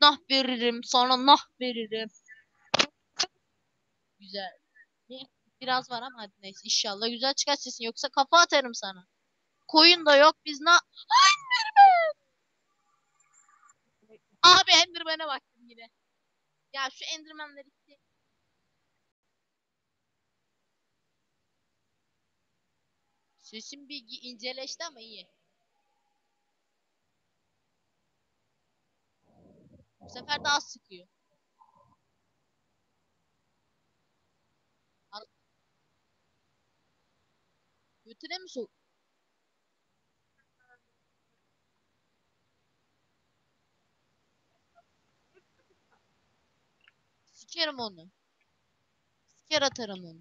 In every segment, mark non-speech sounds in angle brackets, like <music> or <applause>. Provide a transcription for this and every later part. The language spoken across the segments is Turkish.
nah veririm. Sonra nah veririm. Güzel. Biraz var ama hadi neyse inşallah güzel çıkar sesin yoksa kafa atarım sana. Koyun da yok biz na... Enderman! Abi Enderman'e baktım yine. Ya şu Enderman'leri Sesim bir inceleşti ama iyi. Bu sefer daha sıkıyor. Götüne mi sok? Sikerim onu. Siker atarım onu.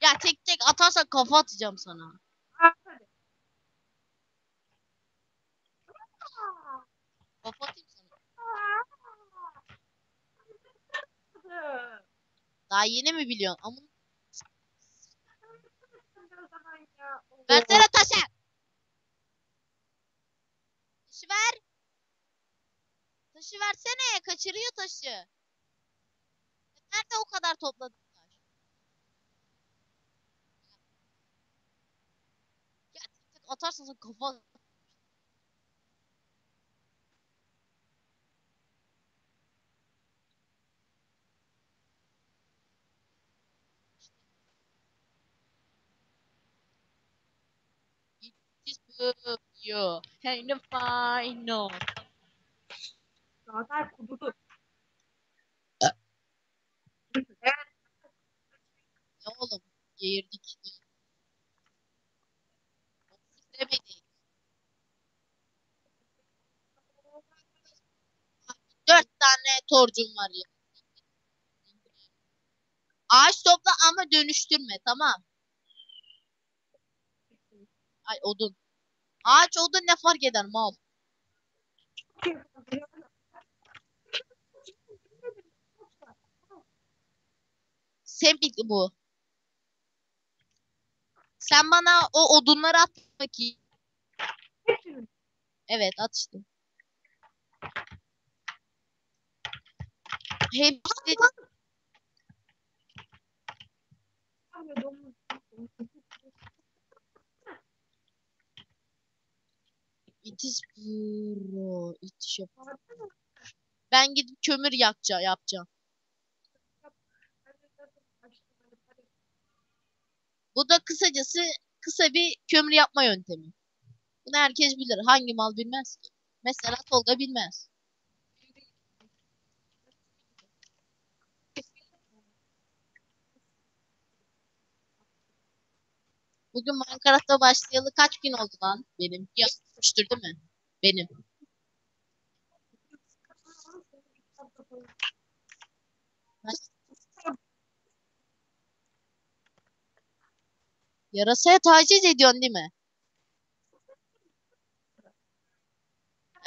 Ya tek tek atarsan kafa atacağım sana. Kafa atayım sana. Daha yeni mi biliyorsun? Ama versene taşı. Taşı ver. Taşı versene. Kaçırıyor taşı. Nerede o kadar topladın taş? Ya atarsan sana kafa you of fine, no. Zaten kududu. Ne oğlum? Geğirdik. Demedik. Dört tane torcum var ya. Ağaç topla ama dönüştürme tamam. Ay odun. Ağaç odun ne fark eder mal. Sempikli bu. Sen bana o odunları at bakayım. Evet at işte. Hepsi it is bro. It shop. Ben gidip kömür yakca yapacağım. Bu da kısacası kısa bir kömür yapma yöntemi. Bunu herkes bilir. Hangi mal bilmez ki? Mesela Tolga bilmez. Bugün Minecraft'ta başlayalı kaç gün oldu lan? Benim. Yazmıştır değil mi? Benim. Yarasaya taciz ediyorsun değil mi?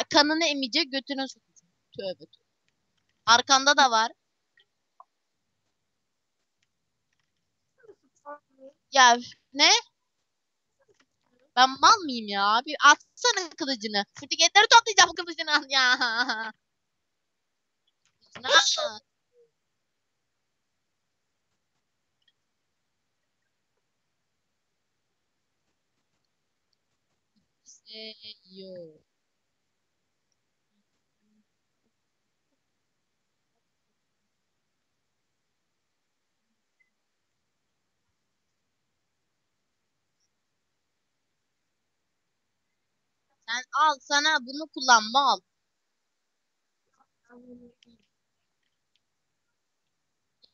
Kanını emecek götüne sokacak. Tövbe tövbe. Arkanda da var. Ya ne? Ben mal mıyım ya abi? Atsana kılıcını. Fırtıketleri toplayacağım kılıcını. <laughs> Ya. Kılıcını at. Sen al sana bunu kullanma al.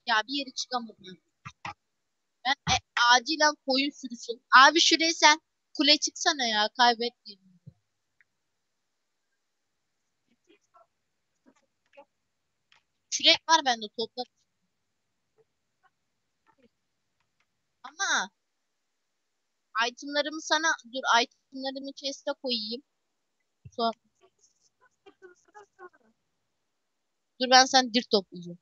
Ya bir yere çıkamadım. Ben e, acilen koyun sürüsün. Abi şuraya sen kule çıksana ya kaybettim. Kürek var bende topla. Ama itemlarımı sana dur itemlarımı chest'e koyayım. Sonra dur ben sen dir toplayacağım.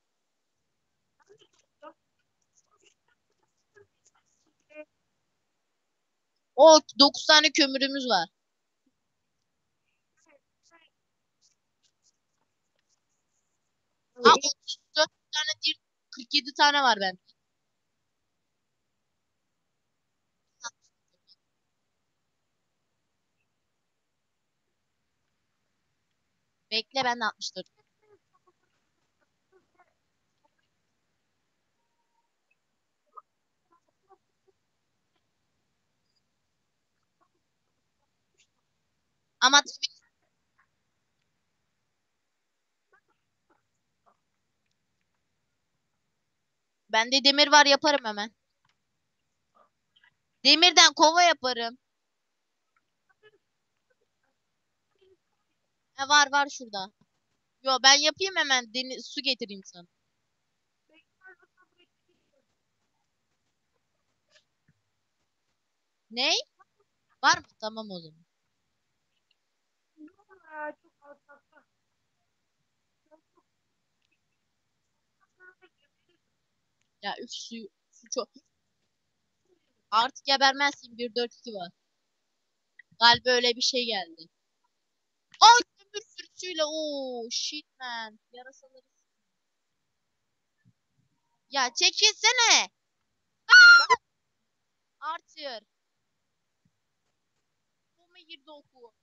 O 9 tane kömürümüz var. Aa, 34 tane değil 47 tane var bende. Bekle ben de 64. Ama tabii bende demir var yaparım hemen. Demirden kova yaparım. Ha, var var şurada. Yo ben yapayım hemen deniz su getireyim sana. Ne? Var mı? Tamam o zaman. Ya üf su, su çok. Artık gebermezsin 1-4-2 var. Galiba öyle bir şey geldi. Ay kömür sürüsüyle. Oo shit man. Yarasaları. Ya çekilsene. Arthur. Koma girdi oku.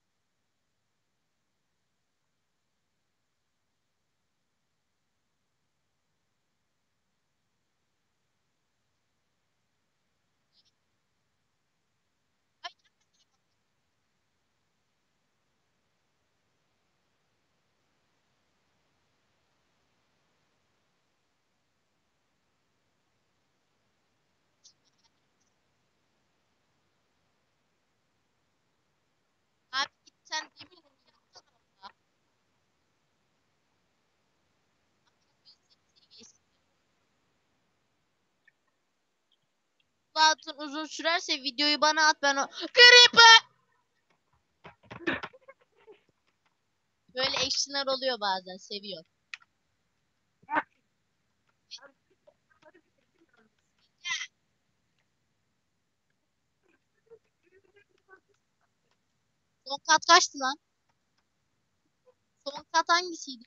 Sen. Zaten uzun sürerse videoyu bana at ben o Creeper! Böyle actionlar oluyor bazen seviyor. Son kat kaçtı lan? Son kat hangisiydi?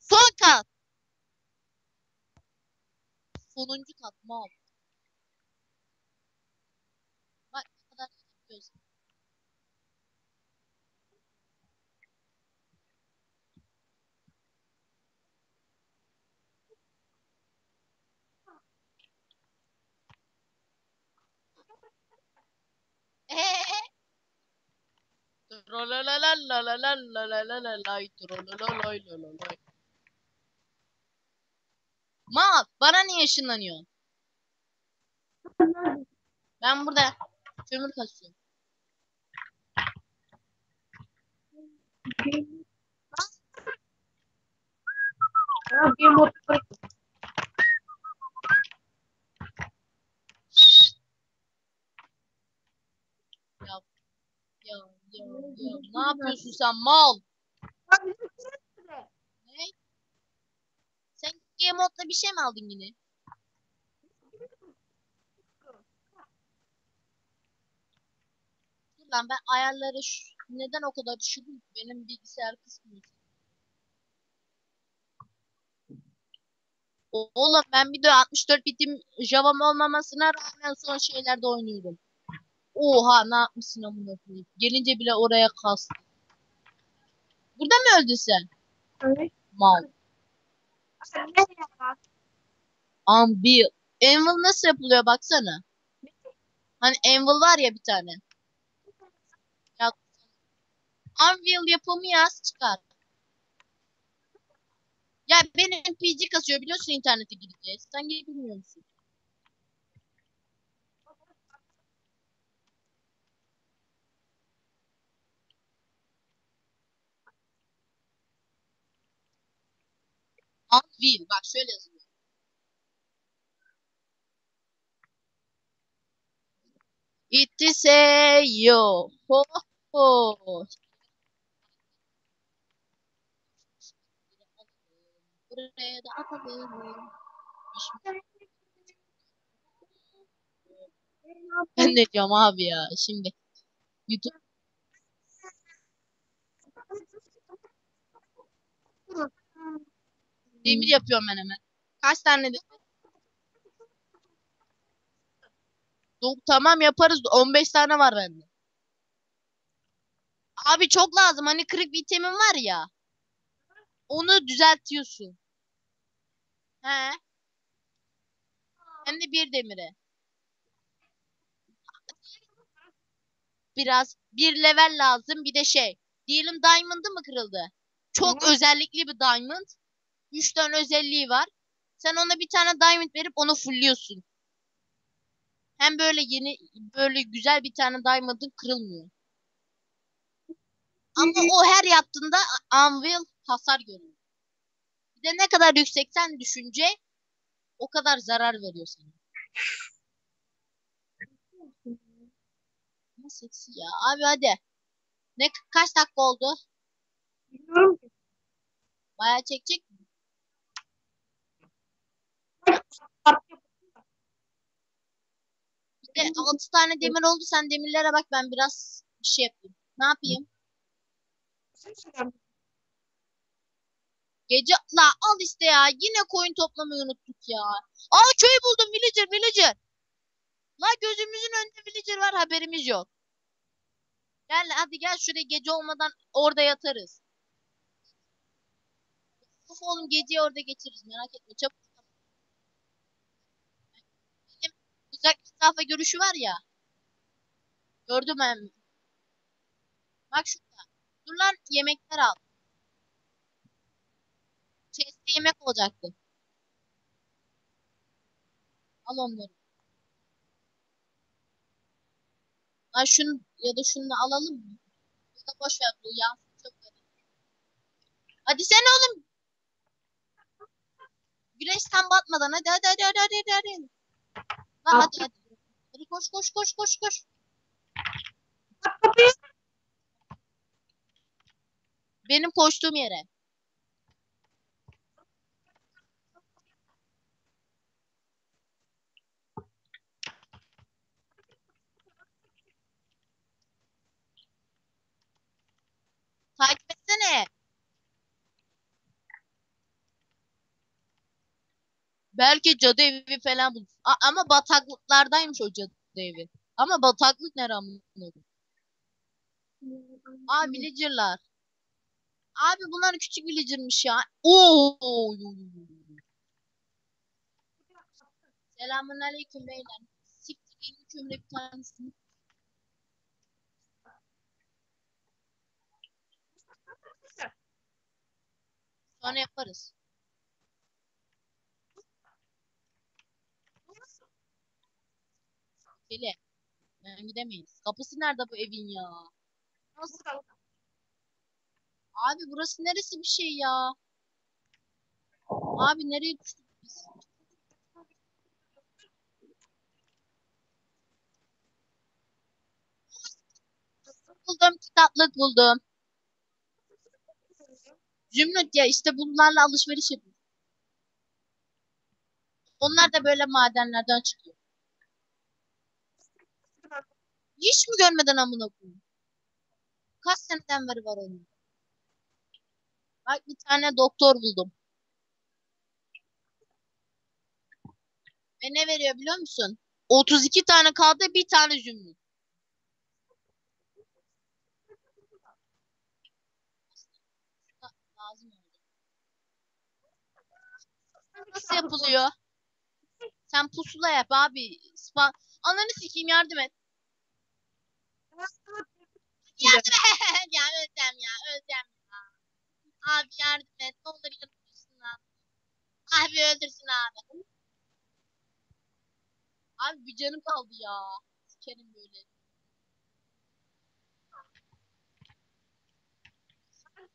Son kat. Sonuncu kat mal. Bak ne kadar yapıyorsun. Mal bana niye ışınlanıyorsun? Ben burada kömür kasıyorum. Ya bir motor. Ya ya ya ya ne yapıyorsun sen mal? Ne? Sen game modda bir şey mi aldın yine? Dur lan ben ayarları neden o kadar düşürdüm? Benim bilgisayar kısmıyor. O- Oğlum ben bir de 64 bitim Java'm olmamasına rağmen son şeylerde oynuyorum. Oha ne yapmışsın amına koyayım. Gelince bile oraya kastı. Burada mı öldün sen? Evet. Mal. Ya? Anvil. Nasıl yapılıyor baksana. Hani Anvil var ya bir tane. Ya, Anvil yapımı yaz çıkar. Ya benim PC kasıyor biliyorsun internete gideceğiz. Sen bilmiyor musun? Anvil bak şöyle yazılıyor. İtti yo. Ho ho. Buraya da atalım. Ben ne diyorum abi ya şimdi. YouTube Demir yapıyorum ben hemen. Kaç tane? Yok, tamam yaparız. 15 tane var bende. Abi çok lazım. Hani kırık bir itemin var ya. Onu düzeltiyorsun. He. Hem de bir demire. Biraz bir level lazım. Bir de şey. Diyelim diamond'ı mı kırıldı? Çok Hı. özellikli bir diamond. 3 tane özelliği var. Sen ona bir tane diamond verip onu fullliyorsun. Hem böyle yeni böyle güzel bir tane diamond'ın kırılmıyor. Ama o her yaptığında anvil hasar görüyor. Bir de ne kadar yüksekten düşünce o kadar zarar veriyor sana. Ne seksi ya. Abi hadi. Ne kaç dakika oldu? Bilmiyorum. Bayağı çekecek? Bir de 6 tane demir oldu. Sen demirlere bak ben biraz bir şey yapayım. Ne yapayım? Gece la al işte ya. Yine koyun toplamayı unuttuk ya. Aa köy buldum villager villager. La gözümüzün önünde villager var haberimiz yok. Gel hadi gel şuraya gece olmadan orada yatarız. Of oğlum geceyi orada geçiririz merak etme çabuk. Benim uzak mesafe görüşü var ya. Gördüm ben. Bak şurada. Dur lan yemekler al. Chest'te yemek olacaktı. Al onları. Lan şunu ya da şunu alalım mı? Ya da boş ver bu yansın çok garip. Hadi sen oğlum. Güneş tam batmadan hadi hadi hadi hadi hadi hadi. Hadi. Hadi. Hadi koş koş koş koş koş. Benim koştuğum yere. Belki cadı evi falan bulur. A- ama bataklıklardaymış o cadı evi. Ama bataklık ne amına? Aa villagerlar. Abi bunlar küçük villagermiş ya. Oo. Selamun aleyküm beyler. Siktir yeni kömüre bir tanesini. Sonra yaparız. Deli. Ben gidemeyiz. Kapısı nerede bu evin ya? Nasıl? Abi burası neresi bir şey ya? Abi nereye düştük biz? Buldum kitaplık buldum. Zümrüt ya işte bunlarla alışveriş yapıyor. Onlar da böyle madenlerden çıkıyor. Hiç mi görmeden amına koyayım? Kaç seneden beri var onun? Bak bir tane doktor buldum. Ve ne veriyor biliyor musun? 32 tane kaldı bir tane zümrüt. Nasıl yapılıyor? Sen pusula yap abi. Spa Ananı sikeyim yardım et. Yardım ya öleceğim <laughs> ya öleceğim ya. Abi yardım et. Ne olur yardım lan. Abi öldürsün abi. Abi bir canım kaldı ya. Sikerim böyle.